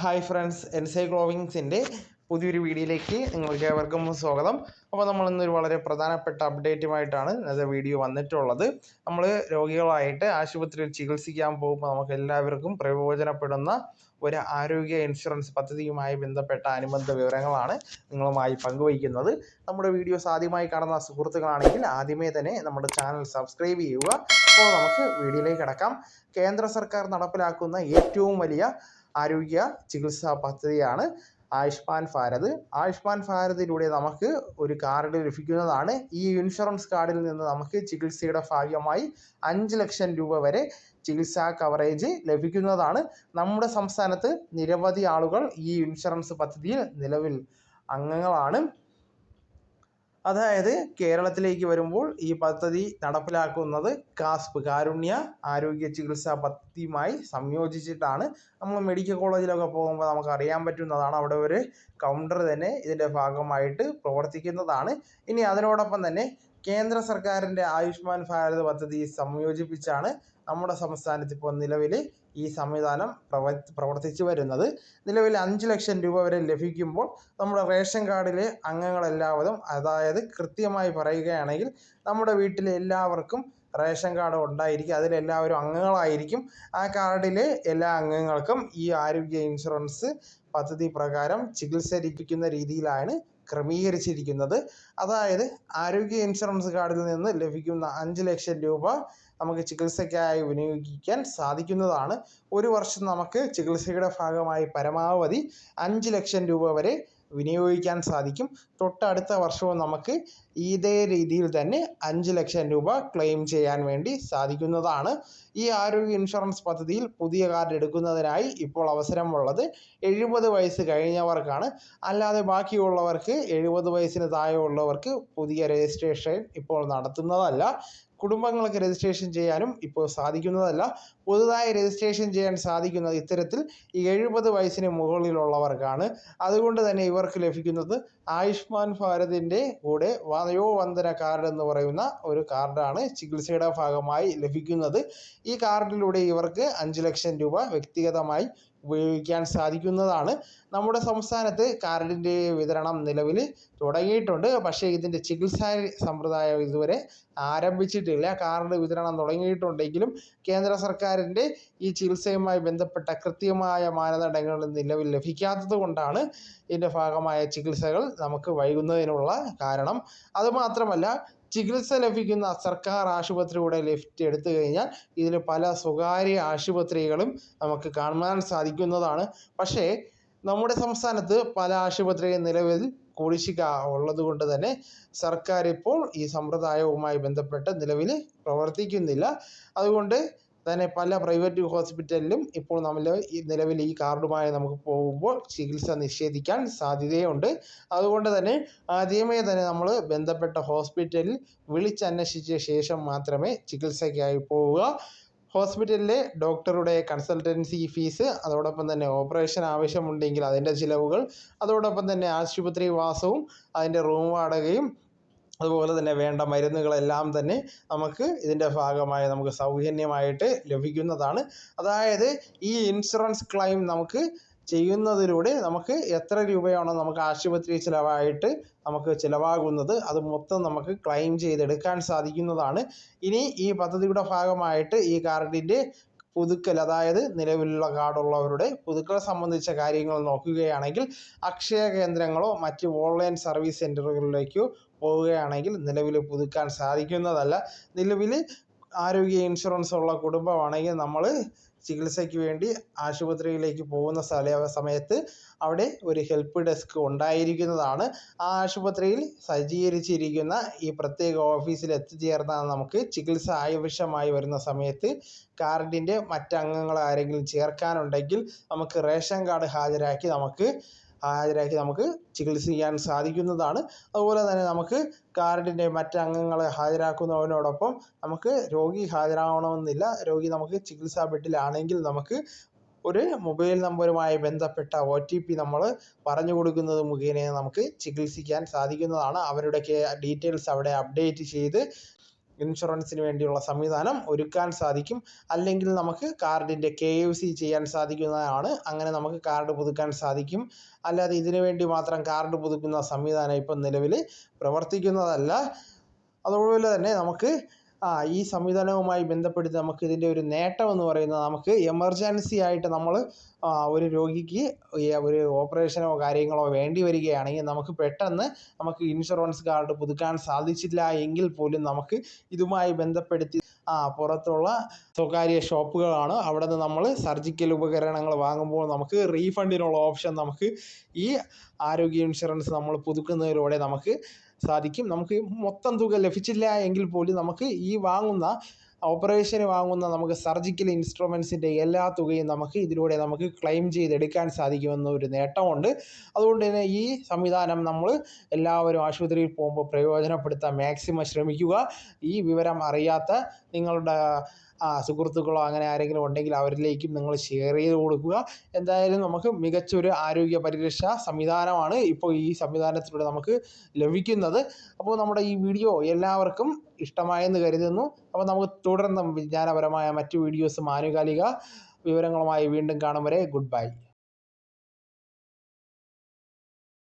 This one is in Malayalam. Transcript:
ഹായ് ഫ്രണ്ട്സ് എൻസൈ ഗ്ലോവിങ്സിന്റെ പുതിയൊരു വീഡിയോയിലേക്ക് നിങ്ങൾക്ക് ഏവർക്കും സ്വാഗതം. അപ്പോൾ നമ്മൾ ഇന്നൊരു വളരെ പ്രധാനപ്പെട്ട അപ്ഡേറ്റുമായിട്ടാണ് ഇന്നത്തെ വീഡിയോ വന്നിട്ടുള്ളത്. നമ്മൾ രോഗികളായിട്ട് ആശുപത്രിയിൽ ചികിത്സിക്കാൻ പോകുമ്പോൾ നമുക്ക് എല്ലാവർക്കും പ്രയോജനപ്പെടുന്ന ഒരു ആരോഗ്യ ഇൻഷുറൻസ് പദ്ധതിയുമായി ബന്ധപ്പെട്ട അനുബന്ധ വിവരങ്ങളാണ് നിങ്ങളുമായി പങ്കുവയ്ക്കുന്നത്. നമ്മുടെ വീഡിയോസ് ആദ്യമായി കാണുന്ന സുഹൃത്തുക്കളാണെങ്കിൽ ആദ്യമേ തന്നെ നമ്മുടെ ചാനൽ സബ്സ്ക്രൈബ് ചെയ്യുക. അപ്പോൾ നമുക്ക് വീഡിയോയിലേക്ക് കിടക്കാം. കേന്ദ്ര സർക്കാർ നടപ്പിലാക്കുന്ന ഏറ്റവും വലിയ ആരോഗ്യ ചികിത്സാ പദ്ധതിയാണ് ആയുഷ്മാൻ ഭാരത്. ആയുഷ്മാൻ ഭാരതിലൂടെ നമുക്ക് ഒരു കാർഡ് ലഭിക്കുന്നതാണ്. ഈ ഇൻഷുറൻസ് കാർഡിൽ നിന്ന് നമുക്ക് ചികിത്സയുടെ ഭാഗമായി അഞ്ച് ലക്ഷം രൂപ വരെ ചികിത്സാ കവറേജ് ലഭിക്കുന്നതാണ്. നമ്മുടെ സംസ്ഥാനത്ത് നിരവധി ആളുകൾ ഈ ഇൻഷുറൻസ് പദ്ധതിയിൽ നിലവിൽ അംഗങ്ങളാണ്. അതായത് കേരളത്തിലേക്ക് വരുമ്പോൾ ഈ പദ്ധതി നടപ്പിലാക്കുന്നത് കാസ്പ് കാരുണ്യ ആരോഗ്യ ചികിത്സാ പദ്ധതിയുമായി സംയോജിച്ചിട്ടാണ്. നമ്മൾ മെഡിക്കൽ കോളേജിലൊക്കെ പോകുമ്പോൾ നമുക്ക് അറിയാൻ പറ്റുന്നതാണ്. അവിടെ ഒരു കൗണ്ടർ തന്നെ ഇതിന്റെ ഭാഗമായിട്ട് പ്രവർത്തിക്കുന്നതാണ്. ഇനി അതിനോടൊപ്പം തന്നെ കേന്ദ്ര സർക്കാരിന്റെ ആയുഷ്മാൻ ഭാരത് പദ്ധതി സംയോജിപ്പിച്ചാണ് നമ്മുടെ സംസ്ഥാനത്ത് ഇപ്പോൾ നിലവിൽ ഈ സംവിധാനം പ്രവ പ്രവർത്തിച്ചു വരുന്നത്. നിലവിൽ അഞ്ച് ലക്ഷം രൂപ വരെ ലഭിക്കുമ്പോൾ നമ്മുടെ റേഷൻ കാർഡിലെ അംഗങ്ങളെല്ലാവരും അതായത് കൃത്യമായി പറയുകയാണെങ്കിൽ നമ്മുടെ വീട്ടിലെ എല്ലാവർക്കും റേഷൻ കാർഡ് ഉണ്ടായിരിക്കും അതിലെല്ലാവരും അംഗങ്ങളായിരിക്കും. ആ കാർഡിൽ എല്ലാ അംഗങ്ങൾക്കും ഈ ആരോഗ്യ ഇൻഷുറൻസ് പദ്ധതി പ്രകാരം ചികിത്സ ലഭിക്കുന്ന രീതിയിലാണ് ക്രമീകരിച്ചിരിക്കുന്നത്. അതായത് ആരോഗ്യ ഇൻഷുറൻസ് കാർഡിൽ നിന്ന് ലഭിക്കുന്ന അഞ്ച് ലക്ഷം രൂപ നമുക്ക് ചികിത്സയ്ക്കായി വിനിയോഗിക്കാൻ സാധിക്കുന്നതാണ്. ഒരു വർഷം നമുക്ക് ചികിത്സയുടെ ഭാഗമായി പരമാവധി അഞ്ച് ലക്ഷം രൂപ വരെ വിനിയോഗിക്കാൻ സാധിക്കും. തൊട്ടടുത്ത വർഷവും നമുക്ക് ഇതേ രീതിയിൽ തന്നെ അഞ്ച് ലക്ഷം രൂപ ക്ലെയിം ചെയ്യാൻ വേണ്ടി സാധിക്കുന്നതാണ്. ഈ ആരോഗ്യ ഇൻഷുറൻസ് പദ്ധതിയിൽ പുതിയ കാർഡ് എടുക്കുന്നതിനായി ഇപ്പോൾ അവസരം ഉള്ളത് എഴുപത് വയസ്സ് കഴിഞ്ഞവർക്കാണ്. അല്ലാതെ ബാക്കിയുള്ളവർക്ക് എഴുപത് വയസ്സിന് താഴെയുള്ളവർക്ക് പുതിയ രജിസ്ട്രേഷൻ ഇപ്പോൾ നടത്തുന്നതല്ല. കുടുംബങ്ങൾക്ക് രജിസ്ട്രേഷൻ ചെയ്യാനും ഇപ്പോൾ സാധിക്കുന്നതല്ല. പുതുതായി രജിസ്ട്രേഷൻ ചെയ്യാൻ സാധിക്കുന്നത് ഇത്തരത്തിൽ ഈ എഴുപത് വയസ്സിന് മുകളിലുള്ളവർക്കാണ്. അതുകൊണ്ട് തന്നെ ഇവർക്ക് ലഭിക്കുന്നത് ആയുഷ്മാൻ ഭാരതിന്റെ കൂടെ വയോവന്ദന കാർഡ് എന്ന് പറയുന്ന ഒരു കാർഡാണ് ചികിത്സയുടെ ഭാഗമായി ലഭിക്കുന്നത്. ഈ കാർഡിലൂടെ ഇവർക്ക് അഞ്ച് ലക്ഷം രൂപ വ്യക്തിഗതമായി ഉപയോഗിക്കാൻ സാധിക്കുന്നതാണ്. നമ്മുടെ സംസ്ഥാനത്ത് കാർഡിന്റെ വിതരണം നിലവിൽ തുടങ്ങിയിട്ടുണ്ട്. പക്ഷേ ഇതിന്റെ ചികിത്സാ സമ്പ്രദായം ഇതുവരെ ആരംഭിച്ചിട്ടില്ല. കാർഡ് വിതരണം തുടങ്ങിയിട്ടുണ്ടെങ്കിലും കേന്ദ്ര സർക്കാരിന്റെ ഈ ചികിത്സയുമായി ബന്ധപ്പെട്ട കൃത്യമായ മാനദണ്ഡങ്ങൾ നിലവിൽ ലഭിക്കാത്തത് കൊണ്ടാണ് ഇതിന്റെ ഭാഗമായ ചികിത്സകൾ നമുക്ക് വൈകുന്നതിനുള്ള കാരണം. അതുമാത്രമല്ല ചികിത്സ ലഭിക്കുന്ന സർക്കാർ ആശുപത്രിയുടെ ലിഫ്റ്റ് എടുത്തു കഴിഞ്ഞാൽ ഇതിൽ പല സ്വകാര്യ ആശുപത്രികളും നമുക്ക് കാണാൻ സാധിക്കുന്നതാണ്. പക്ഷേ നമ്മുടെ സംസ്ഥാനത്ത് പല ആശുപത്രിയും നിലവിൽ കുടിശ്ശിക ഉള്ളത് കൊണ്ട് തന്നെ സർക്കാർ ഇപ്പോൾ ഈ സമ്പ്രദായവുമായി ബന്ധപ്പെട്ട് നിലവിൽ പ്രവർത്തിക്കുന്നില്ല. അതുകൊണ്ട് തന്നെ പല പ്രൈവറ്റ് ഹോസ്പിറ്റലിലും ഇപ്പോൾ നമ്മൾ ഈ നിലവിൽ ഈ കാർഡുമായി നമുക്ക് പോകുമ്പോൾ ചികിത്സ നിഷേധിക്കാൻ സാധ്യതയുണ്ട്. അതുകൊണ്ട് തന്നെ ആദ്യമേ തന്നെ നമ്മൾ ബന്ധപ്പെട്ട ഹോസ്പിറ്റലിൽ വിളിച്ചന്വേഷിച്ച ശേഷം മാത്രമേ ചികിത്സയ്ക്കായി പോവുക. ഹോസ്പിറ്റലിലെ ഡോക്ടറുടെ കൺസൾട്ടൻസി ഫീസ് അതോടൊപ്പം തന്നെ ഓപ്പറേഷൻ ആവശ്യമുണ്ടെങ്കിൽ അതിന്റെ ചിലവുകൾ അതോടൊപ്പം തന്നെ ആശുപത്രി വാസവും അതിന്റെ റൂം വാടകയും അതുപോലെ തന്നെ വേണ്ട മരുന്നുകളെല്ലാം തന്നെ നമുക്ക് ഇതിന്റെ ഭാഗമായി നമുക്ക് സൗജന്യമായിട്ട് ലഭിക്കുന്നതാണ്. അതായത് ഈ ഇൻഷുറൻസ് ക്ലെയിം നമുക്ക് ചെയ്യുന്നതിലൂടെ നമുക്ക് എത്ര രൂപയാണോ നമുക്ക് ആശുപത്രി ചിലവായിട്ട് നമുക്ക് ചിലവാകുന്നത് അത് മൊത്തം നമുക്ക് ക്ലെയിം ചെയ്തെടുക്കാൻ സാധിക്കുന്നതാണ്. ഇനി ഈ പദ്ധതിയുടെ ഭാഗമായിട്ട് ഈ കാർഡിന്റെ പുതുക്കൽ അതായത് നിലവിലുള്ള കാർഡുള്ളവരുടെ പുതുക്കൽ സംബന്ധിച്ച കാര്യങ്ങൾ നോക്കുകയാണെങ്കിൽ അക്ഷയ കേന്ദ്രങ്ങളോ മറ്റ് ഓൺലൈൻ സർവീസ് സെന്ററുകളിലേക്കോ പോവുകയാണെങ്കിൽ നിലവിൽ പുതുക്കാൻ സാധിക്കുന്നതല്ല. നിലവിൽ ആരോഗ്യ ഇൻഷുറൻസ് ഉള്ള കുടുംബമാണെങ്കിൽ നമ്മൾ ചികിത്സയ്ക്ക് വേണ്ടി ആശുപത്രിയിലേക്ക് പോകുന്ന സ്ഥല സമയത്ത് അവിടെ ഒരു ഹെൽപ്പ് ഡെസ്ക് ഉണ്ടായിരിക്കുന്നതാണ്. ആ ആശുപത്രിയിൽ സജ്ജീകരിച്ചിരിക്കുന്ന ഈ പ്രത്യേക ഓഫീസിൽ എത്തിച്ചേർന്നാൽ നമുക്ക് ചികിത്സ ആവശ്യമായി വരുന്ന സമയത്ത് കാർഡിന്റെ മറ്റംഗങ്ങൾ ആരെങ്കിലും ചേർക്കാനുണ്ടെങ്കിൽ നമുക്ക് റേഷൻ കാർഡ് ഹാജരാക്കി നമുക്ക് ഹാജരാക്കി നമുക്ക് ചികിത്സിക്കാൻ സാധിക്കുന്നതാണ്. അതുപോലെ തന്നെ നമുക്ക് കാർഡിന്റെ മറ്റ് അംഗങ്ങളെ ഹാജരാക്കുന്നതിനോടൊപ്പം നമുക്ക് രോഗി ഹാജരാകണമെന്നില്ല. രോഗി നമുക്ക് ചികിത്സാ ബെഡിലാണെങ്കിൽ നമുക്ക് ഒരു മൊബൈൽ നമ്പറുമായി ബന്ധപ്പെട്ട ഒ ടി പി നമ്മൾ പറഞ്ഞു കൊടുക്കുന്നത് മുഖേന നമുക്ക് ചികിത്സിക്കാൻ സാധിക്കുന്നതാണ്. അവരുടെ ഡീറ്റെയിൽസ് അവിടെ അപ്ഡേറ്റ് ചെയ്ത് ഇൻഷുറൻസിന് വേണ്ടിയുള്ള സംവിധാനം ഒരുക്കാൻ സാധിക്കും. അല്ലെങ്കിൽ നമുക്ക് കാർഡിന്റെ കെ യു സി ചെയ്യാൻ സാധിക്കുന്നതാണ്. അങ്ങനെ നമുക്ക് കാർഡ് പുതുക്കാൻ സാധിക്കും. അല്ലാതെ ഇതിനു വേണ്ടി മാത്രം കാർഡ് പുതുക്കുന്ന സംവിധാനം ഇപ്പം നിലവിൽ പ്രവർത്തിക്കുന്നതല്ല. അതുപോലെ തന്നെ നമുക്ക് ആ ഈ സംവിധാനവുമായി ബന്ധപ്പെടുത്തി നമുക്ക് ഇതിന്റെ ഒരു നേട്ടം എന്ന് പറയുന്നത് നമുക്ക് എമർജൻസി ആയിട്ട് നമ്മൾ ഒരു രോഗിക്ക് ഒരു ഓപ്പറേഷനോ കാര്യങ്ങളോ വേണ്ടി വരികയാണെങ്കിൽ നമുക്ക് പെട്ടെന്ന് നമുക്ക് ഇൻഷുറൻസ് കാർഡ് പുതുക്കാൻ സാധിച്ചില്ല എങ്കിൽ പോലും നമുക്ക് ഇതുമായി ബന്ധപ്പെടുത്തി ആ പുറത്തുള്ള സ്വകാര്യ ഷോപ്പുകളാണ്. അവിടെ നിന്ന് നമ്മൾ സർജിക്കൽ ഉപകരണങ്ങൾ വാങ്ങുമ്പോൾ നമുക്ക് റീഫണ്ടിനുള്ള ഓപ്ഷൻ നമുക്ക് ഈ ആരോഗ്യ ഇൻഷുറൻസ് നമ്മൾ പുതുക്കുന്നതിലൂടെ നമുക്ക് സാധിക്കും. നമുക്ക് മൊത്തം തുക ലഭിച്ചില്ല എങ്കിൽ പോലും നമുക്ക് ഈ വാങ്ങുന്ന ഓപ്പറേഷന് വാങ്ങുന്ന നമുക്ക് സർജിക്കൽ ഇൻസ്ട്രുമെൻസിന്റെ എല്ലാ തുകയും നമുക്ക് ഇതിലൂടെ നമുക്ക് ക്ലെയിം ചെയ്തെടുക്കാൻ സാധിക്കുമെന്ന ഒരു നേട്ടമുണ്ട്. അതുകൊണ്ട് തന്നെ ഈ സംവിധാനം നമ്മൾ എല്ലാവരും ആശുപത്രിയിൽ പോകുമ്പോൾ പ്രയോജനപ്പെടുത്താൻ മാക്സിമം ശ്രമിക്കുക. ഈ വിവരം അറിയാത്ത നിങ്ങളുടെ സുഹൃത്തുക്കളോ അങ്ങനെ ആരെങ്കിലും ഉണ്ടെങ്കിൽ അവരിലേക്കും നിങ്ങൾ ഷെയർ ചെയ്ത് കൊടുക്കുക. എന്തായാലും നമുക്ക് മികച്ചൊരു ആരോഗ്യ പരിരക്ഷാ സംവിധാനമാണ് ഇപ്പോൾ ഈ സംവിധാനത്തിലൂടെ നമുക്ക് ലഭിക്കുന്നത്. അപ്പോൾ നമ്മുടെ ഈ വീഡിയോ എല്ലാവർക്കും ഇഷ്ടമായെന്ന് കരുതുന്നു. അപ്പോൾ നമുക്ക് തുടർന്നും വിജ്ഞാനപരമായ മറ്റു വീഡിയോസും ആനുകാലിക വിവരങ്ങളുമായി വീണ്ടും കാണും വരെ. Good bye